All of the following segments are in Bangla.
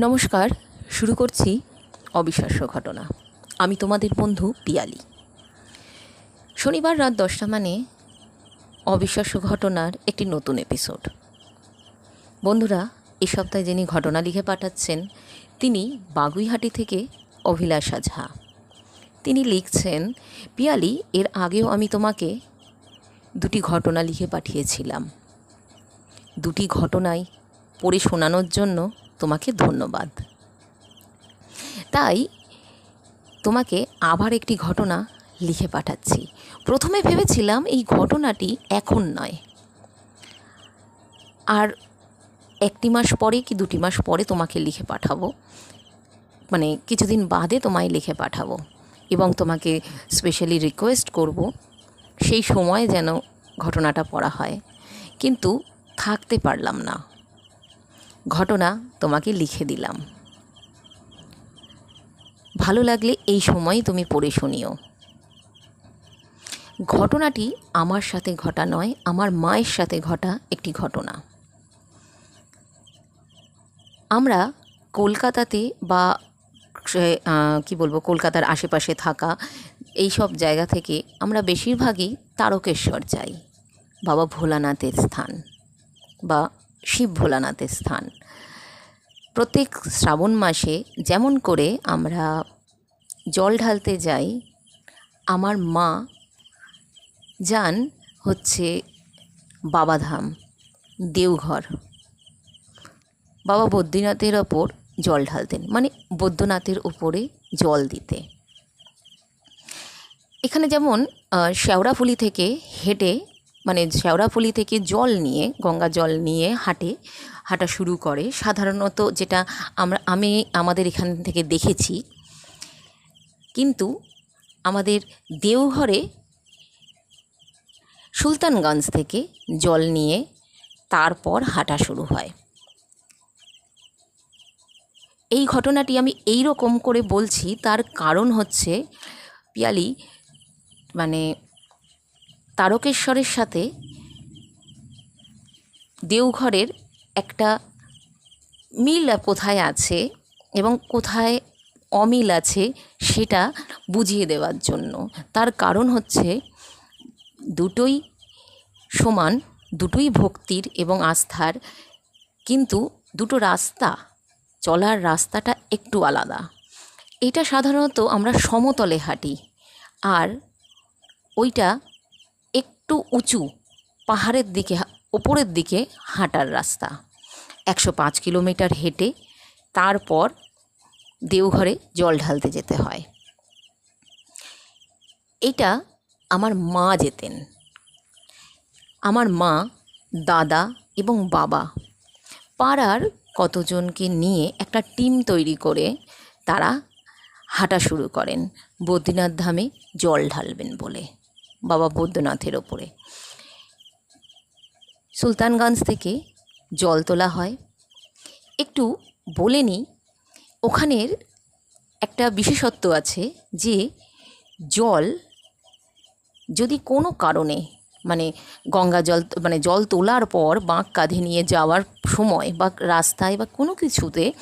নমস্কার, শুরু করছি অবিশ্বাস্য ঘটনা। আমি তোমাদের বন্ধু পিয়ালি। শনিবার রাত দশটা মানে অবিশ্বাস্য ঘটনার একটি নতুন এপিসোড বন্ধুরা, এ সপ্তাহে যিনি ঘটনা লিখে পাঠাচ্ছেন, তিনি বাগুইহাটি থেকে অভিলাষা ঝা। তিনি লিখছেন, পিয়ালি, এর আগেও আমি তোমাকে দুটি ঘটনা লিখে পাঠিয়েছিলাম। দুটি ঘটনাই পড়ে শোনানোর জন্য তোমাকে ধন্যবাদ। তাই তোমাকে আবার একটি ঘটনা লিখে পাঠাচ্ছি। প্রথমে ভেবেছিলাম এই ঘটনাটি এখন নয়। আর একটি মাস পরে কি দুটি মাস পরে তোমাকে লিখে পাঠাবো? মানে কিছুদিন বাদে তোমায় লিখে পাঠাবো এবং তোমাকে স্পেশালি রিকোয়েস্ট করব সেই সময় যেন ঘটনাটা পড়া হয়। কিন্তু থাকতে পারলাম না। ঘটনা তোমাকে লিখে দিলাম। ভালো লাগলে এই সময় তুমি পড়ে শুনিও। ঘটনাটি আমার সাথে ঘটা নয়, আমার মায়ের সাথে ঘটা একটি ঘটনা। আমরা কলকাতাতে বা কি বলব, কলকাতার আশেপাশে থাকা এই সব জায়গা থেকে আমরা বেশিরভাগই তারকেশ্বর যাই, বাবা ভোলানাথের স্থান বা শিব ভোলানাথের স্থান। প্রত্যেক শ্রাবণ মাসে যেমন করে আমরা জল ঢালতে যাই, আমার মা যান হচ্ছে বাবাধাম, দেওঘর। বাবা বদ্রীনাথের ওপর জল ঢালতেন মানে বৈদ্যনাথের উপরে জল দিতে। এখানে যেমন শেওড়াফুলি থেকে হেঁটে মানে শেওড়াফুলি থেকে জল নিয়ে, গঙ্গা জল নিয়ে হাঁটে, হাঁটা শুরু করে। সাধারণত যেটা আমরা, আমি আমাদের এখান থেকে দেখেছি, কিন্তু আমাদের দেওঘরে সুলতানগঞ্জ থেকে জল নিয়ে তারপর হাঁটা শুরু হয়। এই ঘটনাটি আমি এই রকম করে বলছি, তার কারণ হচ্ছে, পিয়ালি মানে তারকেশ্বরের সাথে দেওঘরের একটা মিল কোথায় আছে এবং কোথায় অমিল আছে সেটা বুঝিয়ে দেওয়ার জন্য। তার কারণ হচ্ছে দুটোই সমান, দুটোই ভক্তির এবং আস্থার, কিন্তু দুটো রাস্তা, চলার রাস্তাটা একটু আলাদা। এটা সাধারণত আমরা সমতলে হাঁটি, আর ওইটা একটু উঁচু, পাহাড়ের দিকে, ওপরের দিকে হাঁটার রাস্তা। একশো পাঁচ কিলোমিটার হেঁটে তারপর দেওঘরে জল ঢালতে যেতে হয়। এটা আমার মা যেতেন। আমার মা, দাদা এবং বাবা পাড়ার কতজনকে নিয়ে একটা টিম তৈরি করে তারা হাঁটা শুরু করেন। বদ্রীনাথ ধামে জল ঢালবেন বলে। বাবা বৈদ্যনাথের ওপরে। সুলতানগঞ্জ থেকে জল তোলা হয়। একটু বলে নিই, ওখানের একটা বিশেষত্ব আছে যে জল যদি কোনো কারণে মানে গঙ্গা জল মানে জল তোলার পর বাঁক কাঁধে নিয়ে যাওয়ার সময় বা রাস্তায় বা কোনো কিছুতে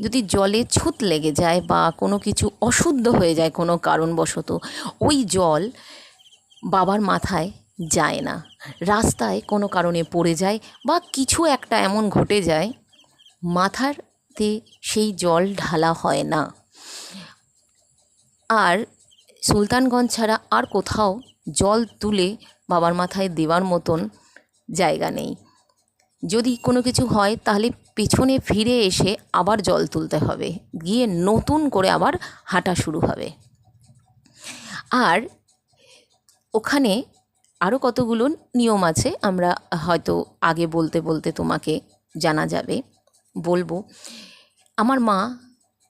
যদি জলে ছুত লেগে যায় বা কোনো কিছু অশুদ্ধ হয়ে যায় কোনো কারণবশত, ওই জল বাবার মাথায় যায় না। রাস্তায় কোনো কারণে পড়ে যায় বা কিছু একটা এমন ঘটে যায় মাথারতে সেই জল ঢালা হয় না। আর সুলতানগঞ্জ ছাড়া আর কোথাও জল তুলে বাবার মাথায় দেওয়ার মতন জায়গা নেই। যদি কোনো কিছু হয়, তাহলে পেছনে ফিরে এসে আবার জল তুলতে হবে। গিয়ে নতুন করে আবার হাঁটা শুরু হবে। আর ওখানে আরও কতগুলো নিয়ম আছে আমরা হয়তো আগে বলতে বলতে তোমাকে জানা যাবে। বলব, আমার মা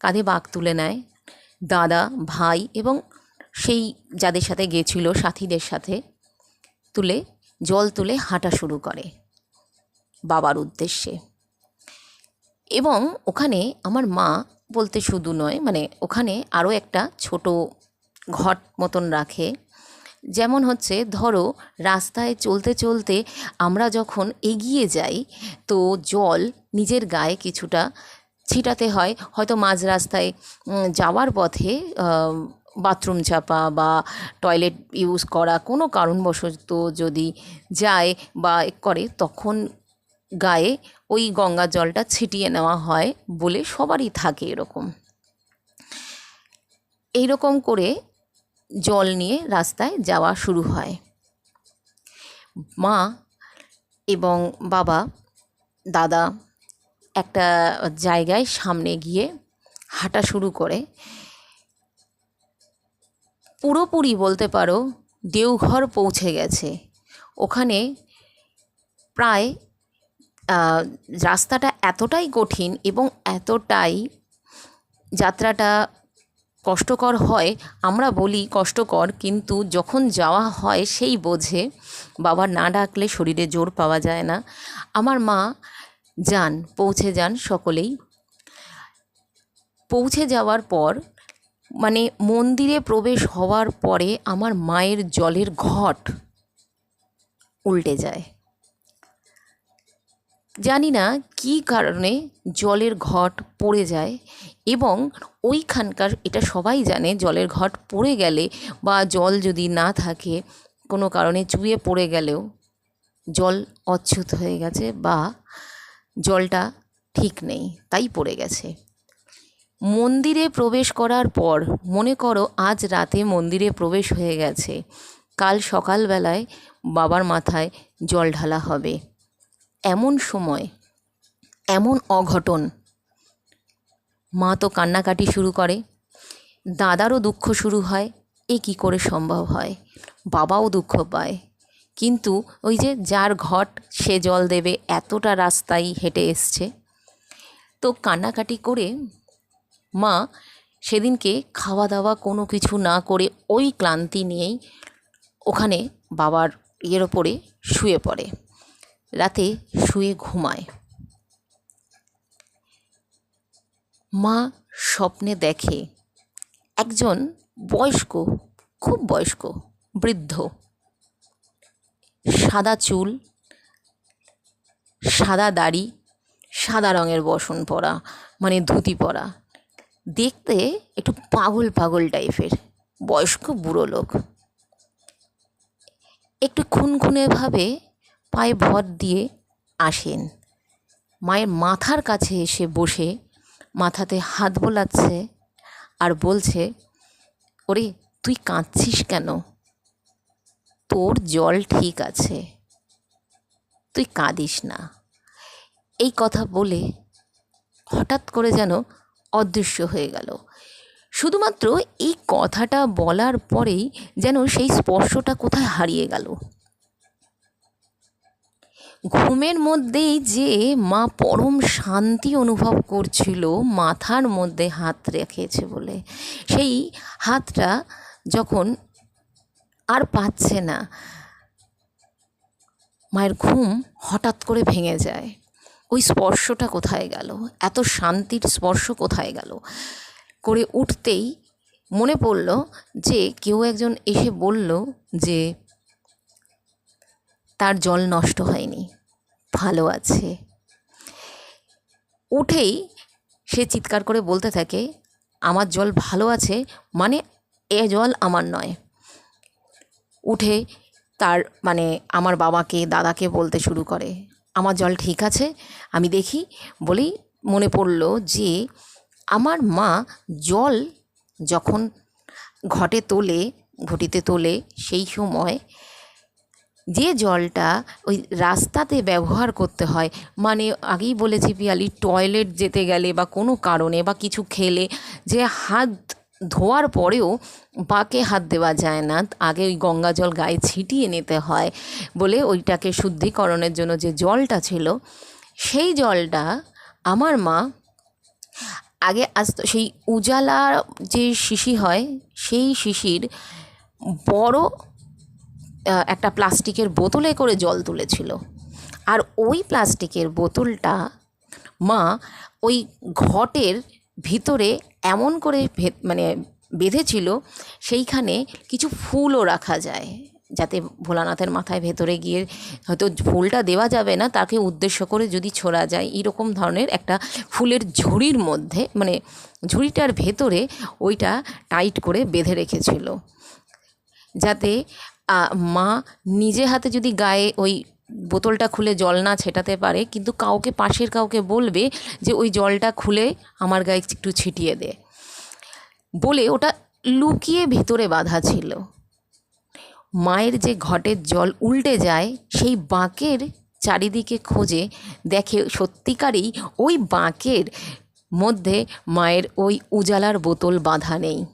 কাঁধে বাঘ তুলে নেয়, দাদা, ভাই এবং সেই যাদের সাথে গেছিল, সাথীদের সাথে তুলে, জল তুলে হাঁটা শুরু করে বাবার উদ্দেশ্যে। এবং ওখানে আমার মা বলতে শুধু নয় মানে ওখানে আরও একটা ছোট ঘট মতন রাখে। যেমন হচ্ছে, ধরো, রাস্তায় চলতে চলতে আমরা যখন এগিয়ে যাই, তো জল নিজের গায়ে কিছুটা ছিটাতে হয়। হয়তো মাঝ রাস্তায় যাওয়ার পথে বাথরুম চাপা বা টয়লেট ইউজ করা কোনো কারণবশত যদি যায় বা করে, তখন গায়ে ওই গঙ্গা জলটা ছিটিয়ে নেওয়া হয় বলে সবারই থাকে এরকম। এইরকম করে জল নিয়ে রাস্তায় যাওয়া শুরু হয়। মা এবং বাবা, দাদা একটা জায়গায় সামনে গিয়ে হাঁটা শুরু করে। পুরোপুরি বলতে পারো দেওঘর পৌঁছে গেছে। ওখানে প্রায় রাস্তাটা এতটাই কঠিন এবং এতটাই যাত্রাটা কষ্টকর হয়, আমরা বলি কষ্টকর, কিন্তু যখন যাওয়া হয় সেই বোঝে, বাবা না ডাকলে শরীরে জোর পাওয়া যায় না। আমার মা যান, পৌঁছে যান সকলেই। পৌঁছে যাওয়ার পর মানে মন্দিরে প্রবেশ হওয়ার পরে আমার মায়ের জলের ঘট উল্টে যায়। জানি না কী কারণে জলের ঘট পড়ে যায় এবং ওইখানকার, এটা সবাই জানে, জলের ঘট পড়ে গেলে বা জল যদি না থাকে, কোনো কারণে চুয়ে পড়ে গেলেও জল অচ্ছুত হয়ে গেছে বা জলটা ঠিক নেই, তাই পড়ে গেছে। মন্দিরে প্রবেশ করার পর, মনে করো আজ রাতে মন্দিরে প্রবেশ হয়ে গেছে, কাল সকালবেলায় বাবার মাথায় জল ঢালা হবে। এমন সময়, এমন অঘটন। মা তো কান্নাকাটি শুরু করে, দাদারও দুঃখ শুরু হয়, এ কী করে সম্ভব হয়? বাবাও দুঃখ পায়। কিন্তু ওই যে যার ঘট, সে জল দেবে, এতটা রাস্তায় হেঁটে এসছে। তো কান্নাকাটি করে মা সেদিনকে খাওয়া দাওয়া কোনো কিছু না করে ওই ক্লান্তি নিয়েই ওখানে বাবার ইয়ের ওপরে শুয়ে পড়ে। রাতে শুয়ে ঘুমায়। মা স্বপ্নে দেখে একজন বয়স্ক, খুব বয়স্ক বৃদ্ধ। সাদা চুল, সাদা দাড়ি, সাদা রঙের বসন পরা মানে ধুতি পরা। দেখতে একটু পাগল পাগল টাইপের, বয়স্ক বুড়ো লোক। একটু খুনখুনেভাবে পায়ে ভর দিয়ে আসেন। মায়ের মাথার কাছে এসে বসে মাথাতে হাত বোলাচ্ছে আর বলছে, ওরে, তুই কাঁদছিস কেন? তোর জল ঠিক আছে। তুই কাঁদিস না। এই কথা বলে হঠাৎ করে যেন অদৃশ্য হয়ে গেল। শুধুমাত্র এই কথাটা বলার পরেই যেন সেই স্পর্শটা কোথায় হারিয়ে গেল। ঘুমের মধ্যেই যে মা পরম শান্তি অনুভব করছিল, মাথার মধ্যে হাত রেখেছে বলে। সেই হাতটা যখন আর পাচ্ছে না, মায়ের ঘুম হঠাৎ করে ভেঙে যায়। ওই স্পর্শটা কোথায় গেল? এত শান্তির স্পর্শ কোথায় গেল? করে উঠতেই মনে পড়ল যে কেউ একজন এসে বলল যে তার জল নষ্ট হয়নি। ভালো আছে। উঠেই সে চিৎকার করে বলতে থাকে, আমার জল ভালো আছে মানে এ জল আমার নয়। উঠে তার মানে আমার বাবাকে, দাদাকে বলতে শুরু করে, আমার জল ঠিক আছে? আমি দেখি বলেই মনে পড়ল যে আমার মা জল যখন ঘটে তোলে, ঘটিতে তোলে সেই সময় জলটা ওই রাস্তাতে ব্যবহার করতে হয় মানে আগেই বলেছি পিয়ালি টয়লেট যেতে গেলে বা কোনো কারণে বা কিছু খেলে যে হাত ধোয়ার পরেও বাকে হাত দেওয়া যায় না। আগে ওই গঙ্গা জল গায়ে ছিটিয়ে নিতে হয় বলে ওইটাকে শুদ্ধিকরণের জন্য যে জলটা ছিল, সেই জলটা আমার মা আগে আসতো, সেই উজালা যে শিশি হয়, সেই শিশির বড় একটা প্লাস্টিকের বোতলে করে জল তুলেছিল। আর ওই প্লাস্টিকের বোতলটা মা ওই ঘটের ভিতরে এমন করে মানে বেঁধেছিল, সেইখানে কিছু ফুলও রাখা যায়, যাতে ভোলানাথের মাথায় ভেতরে গিয়ে হয়তো ফুলটা দেওয়া যাবে না, তাকে উদ্দেশ্য করে যদি ছোড়া যায় এরকম ধরনের একটা ফুলের ঝুড়ির মধ্যে মানে ঝুড়িটার ভেতরে ওইটা টাইট করে বেঁধে রেখেছিল। যাতে মা নিজে হাতে যদি গায়ে ওই বোতলটা খুলে জল না ছেটাতে পারে, কিন্তু কাউকে, পাশের কাউকে বলবে যে ওই জলটা খুলে আমার গায়ে একটু ছিটিয়ে দে। বলে ওটা লুকিয়ে ভেতরে বাঁধা ছিল। মায়ের যে ঘটের জল উল্টে যায়, সেই বাঁকের চারিদিকে খোঁজে দেখে সত্যিকারেই ওই বাঁকের মধ্যে মায়ের ওই উজালার বোতল বাঁধা নেই।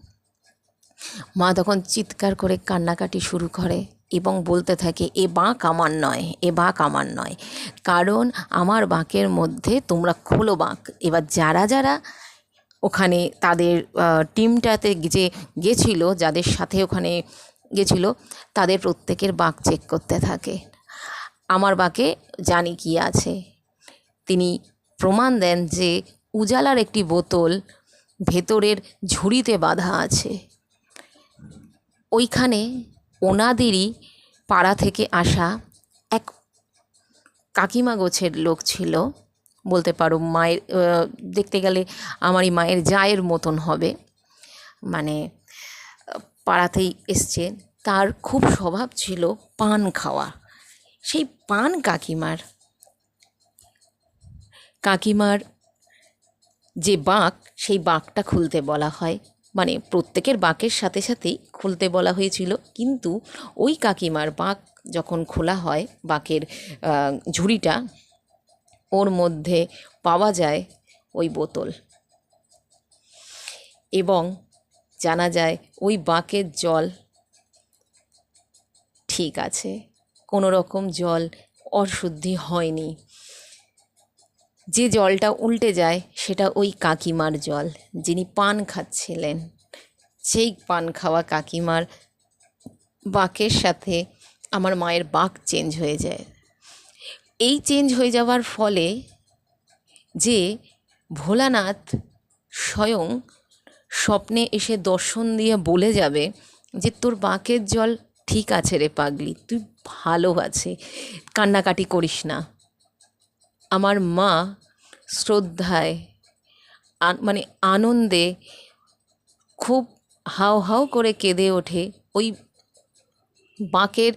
মা তখন চিৎকার করে কান্নাকাটি শুরু করে এবং বলতে থাকে, এ বাঁক আমার নয়, এ বাঁক আমার নয়। কারণ আমার বাঁকের মধ্যে তোমরা খোলো বাঁক। এবার যারা যারা ওখানে তাদের টিমটাতে যে গেছিল, যাদের সাথে ওখানে গেছিল, তাদের প্রত্যেকের বাঁক চেক করতে থাকে। আমার বাঁকে জানি কি আছে। তিনি প্রমাণ দেন যে উজালার একটি বোতল ভেতরের ঝুড়িতে বাঁধা আছে। ওইখানে ওনাদেরই পাড়া থেকে আসা এক কাকিমা গোছের লোক ছিল। বলতে পারো মায়ের দেখতে গেলে আমারই মায়ের জায়ের মতন হবে। মানে পাড়াতেই এসছে। তার খুব স্বভাব ছিল পান খাওয়া। সেই পান কাকিমার কাকিমার যে বাঁক, সেই বাঁকটা খুলতে বলা হয়। মানে প্রত্যেকের বাঁকের সাথে সাথেই খুলতে বলা হয়েছিল। কিন্তু ওই কাকিমার বাঁক যখন খোলা হয়, বাঁকের ঝুড়িটা, ওর মধ্যে পাওয়া যায় ওই বোতল। এবং জানা যায় ওই বাঁকের জল ঠিক আছে, কোনো রকম জল অশুদ্ধি হয়নি। যে জলটা উল্টে যায় সেটা ওই কাকিমার জল, যিনি পান খাচ্ছিলেন। সেই পান খাওয়া কাকিমার বাঁকের সাথে আমার মায়ের বাঁক চেঞ্জ হয়ে যায়। এই চেঞ্জ হয়ে যাওয়ার ফলে যে ভোলানাথ স্বয়ং স্বপ্নে এসে দর্শন দিয়ে বলে যাবে যে, তোর বাঁকের জল ঠিক আছে রে পাগলি, তুই ভালো আছে কান্নাকাটি করিস না। আমার মা শ্রদ্ধায় মানে আনন্দে খুব হাও হাও করে কেঁদে ওঠে। ওই বাঁকের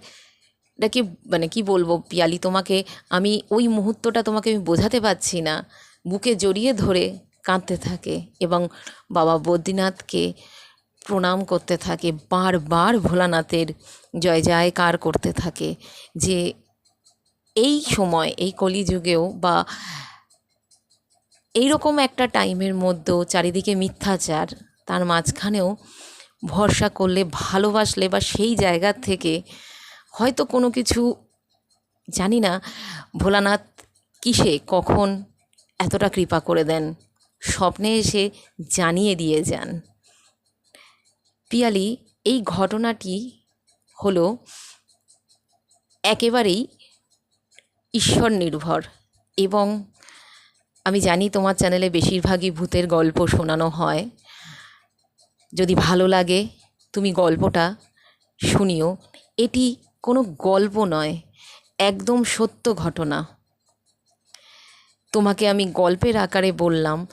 এটাকে মানে কি বলব পিয়ালি, তোমাকে আমি ওই মুহূর্তটা তোমাকে আমি বোঝাতে পারছি না। বুকে জড়িয়ে ধরে কাঁদতে থাকে এবং বাবা বদ্রীনাথকে প্রণাম করতে থাকে। বারবার ভোলানাথের জয় জয়কার করতে থাকে যে এই সময়, এই কলিযুগেও বা এইরকম একটা টাইমের মধ্যেও চারিদিকে মিথ্যাচার, তার মাঝখানেও ভরসা করলে, ভালোবাসলে বা সেই জায়গা থেকে হয়তো কোনো কিছু, জানি না, ভোলানাথ কিসে, কখন এতটা কৃপা করে দেন? স্বপ্নে এসে জানিয়ে দিয়ে যান। পিয়ালি, এই ঘটনাটি হলো একেবারেই ঈশ্বর নির্ভর এবং আমি জানি তোমার চ্যানেলে বেশিরভাগই ভূতের গল্প শোনানো হয়। যদি ভালো লাগে তুমি গল্পটা শুনিও। এটি কোনো গল্প নয়, একদম সত্য ঘটনা। তোমাকে আমি গল্পের আকারে বললাম,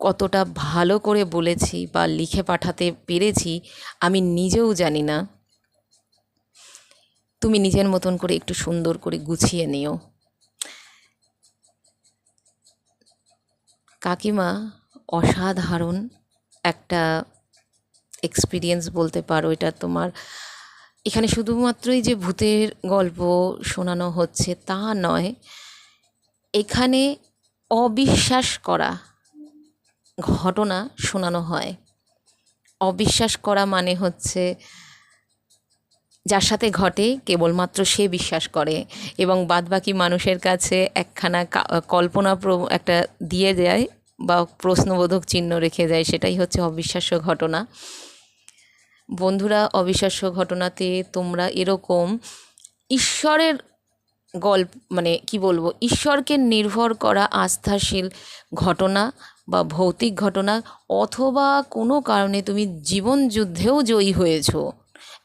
কতটা ভালো করে বলেছি বা লিখে পাঠাতে পেরেছি আমি নিজেও জানি না। তুমি নিজের মতন করে একটু সুন্দর করে গুছিয়ে নিও। কাকিমা অসাধারণ একটা এক্সপিরিয়েন্স বলতে পারো, এটা তোমার, এখানে শুধুমাত্রই যে ভূতের গল্প শোনানো হচ্ছে তা নয়, এখানে অবিশ্বাস করা ঘটনা শোনানো হয়। অবিশ্বাস করা মানে হচ্ছে যার সাথে ঘটে কেবলমাত্র সে বিশ্বাস করে এবং বাদবাকি মানুষের কাছে একখানা কল্পনা একটা দিয়ে দেয় বা প্রশ্নবোধক চিহ্ন রেখে দেয়, সেটাই হচ্ছে অবিশ্বাস্য ঘটনা। বন্ধুরা, অবিশ্বাস্য ঘটনাতে তোমরা এরকম ঈশ্বরের গল্প মানে কি বলব, ঈশ্বরকে নির্ভর করা আস্থাশীল ঘটনা বা ভৌতিক ঘটনা অথবা কোনো কারণে তুমি জীবন যুদ্ধেও জয়ী হয়েছো।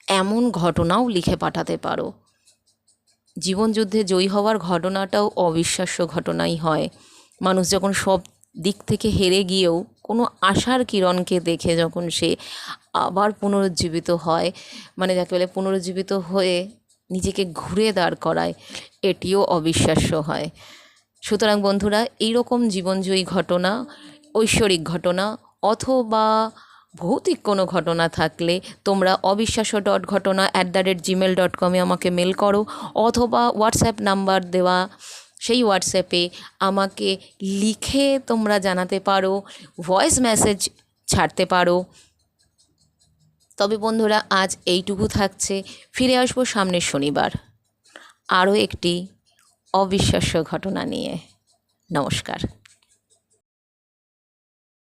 এমন ঘটনাও লিখে পাঠাতে পারো। জীবনযুদ্ধে জয়ী হওয়ার ঘটনাটাও অবিশ্বাস্য ঘটনাই হয়। মানুষ যখন সব দিক থেকে হেরে গিয়েও কোনো আশার কিরণকে দেখে যখন সে আবার পুনরুজ্জীবিত হয় মানে যাকে বলে পুনরুজ্জীবিত হয়ে নিজেকে ঘুরে দাঁড় করায়, এটিও অবিশ্বাস্য হয়। সুতরাং বন্ধুরা, এইরকম জীবনজয়ী ঘটনা, ঐশ্বরিক ঘটনা অথবা ভৌতিক কোনো ঘটনা থাকলে তোমরা অবিশ্বাস্য ডট ঘটনা at the rate gmail dot কমে আমাকে মেল করো অথবা হোয়াটসঅ্যাপ নাম্বার দেওয়া সেই হোয়াটসঅ্যাপে আমাকে লিখে তোমরা জানাতে পারো ভয়েস মেসেজ ছাড়তে পারো। তবে বন্ধুরা, আজ এইটুকু থাকছে। ফিরে আসব সামনের শনিবার। আরও একটি অবিশ্বাস্য ঘটনা নিয়ে। নমস্কার।